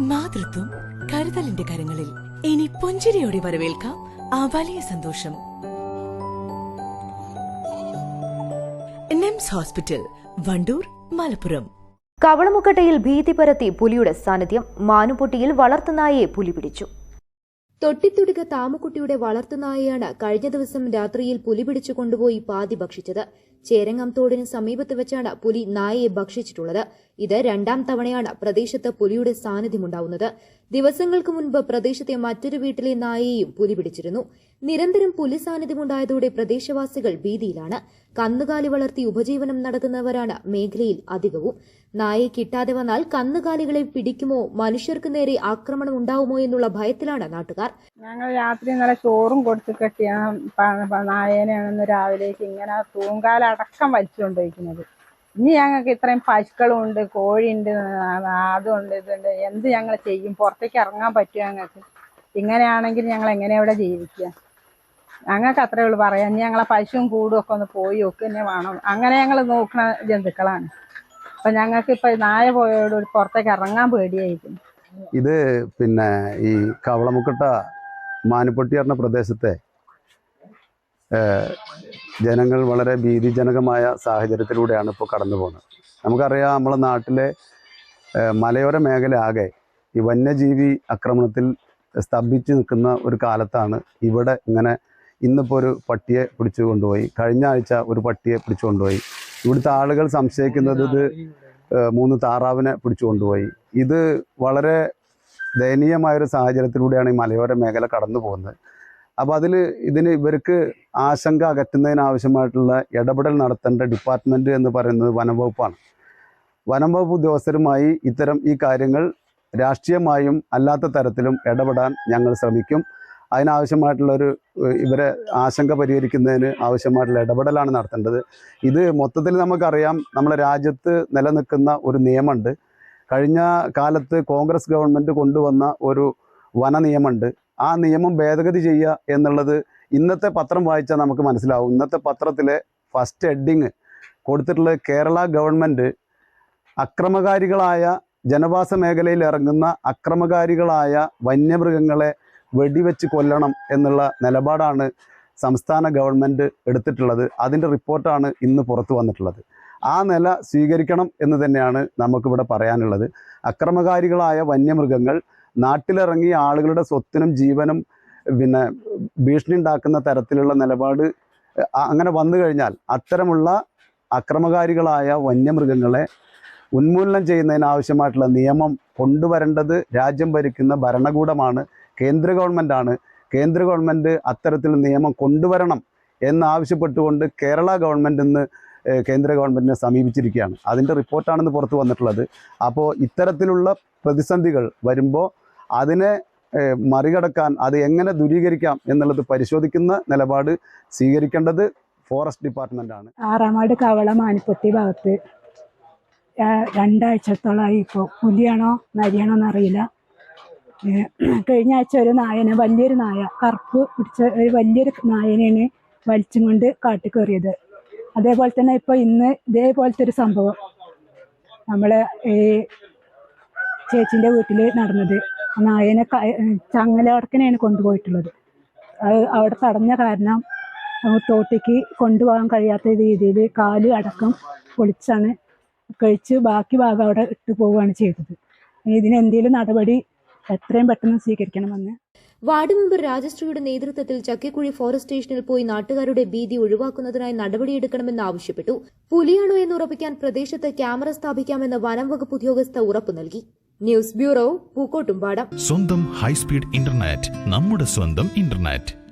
മാതൃത്വം കരുതലിന്റെ കരങ്ങളിൽ. ഇനി പുഞ്ചിരിയോടെ വരവേൽക്കാം ആ വലിയ സന്തോഷം. NIMS hospital Wandoor Malappuram. കവളമുക്കട്ടയിൽ ഭീതി പരത്തി പുലിയുടെ സാന്നിധ്യം മാനുപൊട്ടിയിൽ വളർത്തുനായയെ പുലി പിടിച്ചു. തൊട്ടിത്തുടുക താമക്കുട്ടിയുടെ വളർത്തുനായയാണ് കഴിഞ്ഞ ദിവസം രാത്രിയിൽ പുലി പിടിച്ചു കൊണ്ടുപോയി പാതി ഭക്ഷിച്ചത്. ചേരങ്ങം തോടിന് സമീപത്ത് വെച്ചാണ് പുലി നായയെ ഭക്ഷിച്ചിട്ടുള്ളത്. ഇത് രണ്ടാം തവണയാണ് പ്രദേശത്ത് പുലിയുടെ സാന്നിധ്യമുണ്ടാവുന്നത് ദിവസങ്ങൾക്ക് മുൻപ് പ്രദേശത്തെ മറ്റൊരു വീട്ടിലെ നായയെയും പുലി പിടിച്ചിരുന്നു. നിരന്തരം പുലി സാന്നിധ്യമുണ്ടായതോടെ പ്രദേശവാസികൾ ഭീതിയിലാണ്. കന്നുകാലി വളർത്തി ഉപജീവനം നടത്തുന്നവരാണ് മേഖലയിൽ അധികവും. നായെ കിട്ടാതെ വന്നാൽ കന്നുകാലികളെ പിടിക്കുമോ? മനുഷ്യർക്ക് നേരെ ആക്രമണം ഉണ്ടാവുമോ എന്നുള്ള ഭയത്തിലാണ് നാട്ടുകാർ. ഞങ്ങൾ രാത്രി ഇന്നലെ ചോറും കൊടുത്തു കെട്ടിയാണ് നായേനെയാണെന്ന് രാവിലെ ഇങ്ങനെ തൂങ്കാലടക്കം വലിച്ചുകൊണ്ടിരിക്കുന്നത്. ഇനി ഞങ്ങൾക്ക് ഇത്രയും പശുക്കളും ഉണ്ട് കോഴിയുണ്ട് അതുണ്ട് ഇതുണ്ട്. എന്ത് ഞങ്ങൾ ചെയ്യും? പുറത്തേക്ക് ഇറങ്ങാൻ പറ്റുമോ ഞങ്ങൾക്ക്? ഇങ്ങനെയാണെങ്കിൽ ഞങ്ങൾ എങ്ങനെ ഇവിടെ ജീവിക്കുക? ഞങ്ങൾക്ക് അത്രേ ഉള്ളൂ. പറയാം ഇനി ഞങ്ങളെ പശുവും കൂടും ഒക്കെ ഒന്ന് പോയി ഒക്കെ തന്നെ വേണം. അങ്ങനെ ഞങ്ങൾ നോക്കുന്ന ജന്തുക്കളാണ്. അപ്പൊ ഞങ്ങൾക്ക് ഇപ്പൊ നായ പോയോട് പുറത്തേക്ക് ഇറങ്ങാൻ പേടിയായിരിക്കും ഇത് പിന്നെ ഈ കവളമുക്കട്ട മാനുപൊട്ടി പറഞ്ഞ പ്രദേശത്തെ ജനങ്ങൾ വളരെ ഭീതിജനകമായ സാഹചര്യത്തിലൂടെയാണ് ഇപ്പോൾ കടന്നു പോകുന്നത്. നമുക്കറിയാം നമ്മളെ നാട്ടിലെ മലയോര മേഖല ആകെ ഈ വന്യജീവി ആക്രമണത്തിൽ സ്തംഭിച്ച് നിൽക്കുന്ന ഒരു കാലത്താണ് ഇവിടെ ഇങ്ങനെ ഇന്നിപ്പോൾ ഒരു പട്ടിയെ പിടിച്ചു കൊണ്ടുപോയി. കഴിഞ്ഞ ആഴ്ച ഒരു പട്ടിയെ പിടിച്ചു കൊണ്ടുപോയി. ഇവിടുത്തെ ആളുകൾ സംശയിക്കുന്നത് ഇത് മൂന്ന് താറാവിനെ പിടിച്ചു കൊണ്ടുപോയി. ഇത് വളരെ ദയനീയമായൊരു സാഹചര്യത്തിലൂടെയാണ് ഈ മലയോര മേഖല കടന്നു പോകുന്നത്. അപ്പോൾ അതിൽ ഇതിന് ഇവർക്ക് ആശങ്ക അകറ്റുന്നതിനാവശ്യമായിട്ടുള്ള ഇടപെടൽ നടത്തേണ്ട ഡിപ്പാർട്ട്മെന്റ് എന്ന് പറയുന്നത് വനം വകുപ്പാണ്. വനം വകുപ്പ് ഉദ്യോഗസ്ഥരുമായി ഇത്തരം ഈ കാര്യങ്ങൾ രാഷ്ട്രീയമായും അല്ലാത്ത തരത്തിലും ഇടപെടാൻ ഞങ്ങൾ ശ്രമിക്കും. അതിനാവശ്യമായിട്ടുള്ളൊരു ഇവരെ ആശങ്ക പരിഹരിക്കുന്നതിന് ആവശ്യമായിട്ടുള്ള ഇടപെടലാണ് നടത്തേണ്ടത്. ഇത് മൊത്തത്തിൽ നമുക്കറിയാം നമ്മുടെ രാജ്യത്ത് നിലനിൽക്കുന്ന ഒരു നിയമമുണ്ട്. കഴിഞ്ഞ കാലത്ത് കോൺഗ്രസ് ഗവൺമെന്റ് കൊണ്ടുവന്ന ഒരു വന നിയമമുണ്ട്. ആ നിയമം ഭേദഗതി ചെയ്യുക എന്നുള്ളത് ഇന്നത്തെ പത്രം വായിച്ചാൽ നമുക്ക് മനസ്സിലാവും. ഇന്നത്തെ പത്രത്തിലെ ഫസ്റ്റ് ഹെഡിങ് കൊടുത്തിട്ടുള്ളത് കേരള ഗവൺമെന്റ് അക്രമകാരികളായ ജനവാസ മേഖലയിൽ ഇറങ്ങുന്ന അക്രമകാരികളായ വന്യമൃഗങ്ങളെ വെടിവെച്ച് കൊല്ലണം എന്നുള്ള നിലപാടാണ് സംസ്ഥാന ഗവൺമെന്റ് എടുത്തിട്ടുള്ളത്. അതിന്റെ റിപ്പോർട്ടാണ് ഇന്ന് പുറത്തു വന്നിട്ടുള്ളത്. ആ നില സ്വീകരിക്കണം എന്ന് തന്നെയാണ് നമുക്കിവിടെ പറയാനുള്ളത്. അക്രമകാരികളായ വന്യമൃഗങ്ങൾ നാട്ടിലിറങ്ങി ആളുകളുടെ സ്വത്തിനും ജീവനും പിന്നെ ഭീഷണി ഉണ്ടാക്കുന്ന തരത്തിലുള്ള നിലപാട് അങ്ങനെ വന്നു കഴിഞ്ഞാൽ അത്തരമുള്ള അക്രമകാരികളായ വന്യമൃഗങ്ങളെ ഉന്മൂലനം ചെയ്യുന്നതിനാവശ്യമായിട്ടുള്ള നിയമം കൊണ്ടുവരേണ്ടത് രാജ്യം ഭരിക്കുന്ന ഭരണകൂടമാണ് കേന്ദ്ര ഗവൺമെന്റാണ് കേന്ദ്ര ഗവൺമെന്റ് അത്തരത്തിൽ നിയമം കൊണ്ടുവരണം എന്നാവശ്യപ്പെട്ടുകൊണ്ട് കേരള ഗവൺമെന്റ് ഇന്ന് കേന്ദ്ര ഗവൺമെന്റിനെ സമീപിച്ചിരിക്കുകയാണ്. അതിന്റെ റിപ്പോർട്ടാണെന്ന് പുറത്തു വന്നിട്ടുള്ളത്. അപ്പോൾ ഇത്തരത്തിലുള്ള പ്രതിസന്ധികൾ വരുമ്പോൾ അതിനെ മറികടക്കാൻ അത് എങ്ങനെ ദൂരീകരിക്കാം എന്നുള്ളത് പരിശോധിക്കുന്ന നിലപാട് സ്വീകരിക്കേണ്ടത് ഫോറസ്റ്റ് ഡിപ്പാർട്ട്മെന്റാണ് ആറാമാട് കവള മാനിപ്പത്തി ഭാഗത്ത് രണ്ടാഴ്ചത്തോളമായി ഇപ്പോൾ പുലിയാണോ നരിയാണോ എന്നറിയില്ല. കഴിഞ്ഞ ആഴ്ച ഒരു നായനെ വലിയൊരു നായ കറുപ്പ് പിടിച്ച ഒരു വലിയൊരു നായനെയാണ് വലിച്ചും കൊണ്ട് കാട്ടിൽ കയറിയത് അതേപോലെ തന്നെ ഇപ്പോൾ ഇന്ന് ഇതേപോലത്തെ ഒരു സംഭവം നമ്മളെ ഈ ചേച്ചിന്റെ വീട്ടിൽ നടന്നത്. നായനെ ചങ്ങലടക്കിനെയാണ് കൊണ്ടുപോയിട്ടുള്ളത്. അത് അവിടെ തടഞ്ഞ കാരണം തോട്ടിക്ക് കൊണ്ടുപോകാൻ കഴിയാത്ത രീതിയിൽ കാൽ അടക്കം പൊളിച്ചാണ് കഴിച്ച് ബാക്കി ഭാഗം അവിടെ ഇട്ട് പോവുകയാണ് ചെയ്തത്. ഇതിന് എന്തെങ്കിലും നടപടി എത്രയും പെട്ടെന്ന് സ്വീകരിക്കണമെന്ന്. വാർഡ് മെമ്പർ രാജശ്രീയുടെ നേതൃത്വത്തിൽ ചക്കിക്കുഴി ഫോറസ്റ്റ് സ്റ്റേഷനിൽ പോയി നാട്ടുകാരുടെ ഭീതി ഒഴിവാക്കുന്നതിനായി നടപടിയെടുക്കണമെന്ന് ആവശ്യപ്പെട്ടു. പുലിയാണോ എന്ന് ഉറപ്പിക്കാൻ പ്രദേശത്ത് ക്യാമറ സ്ഥാപിക്കാമെന്ന് വനം വകുപ്പ് ഉദ്യോഗസ്ഥ ഉറപ്പു നൽകി. News bureau Pookkottumpadam. സ്വന്തം ഹൈസ്പീഡ് ഇന്റർനെറ്റ് നമ്മുടെ സ്വന്തം ഇന്റർനെറ്റ്.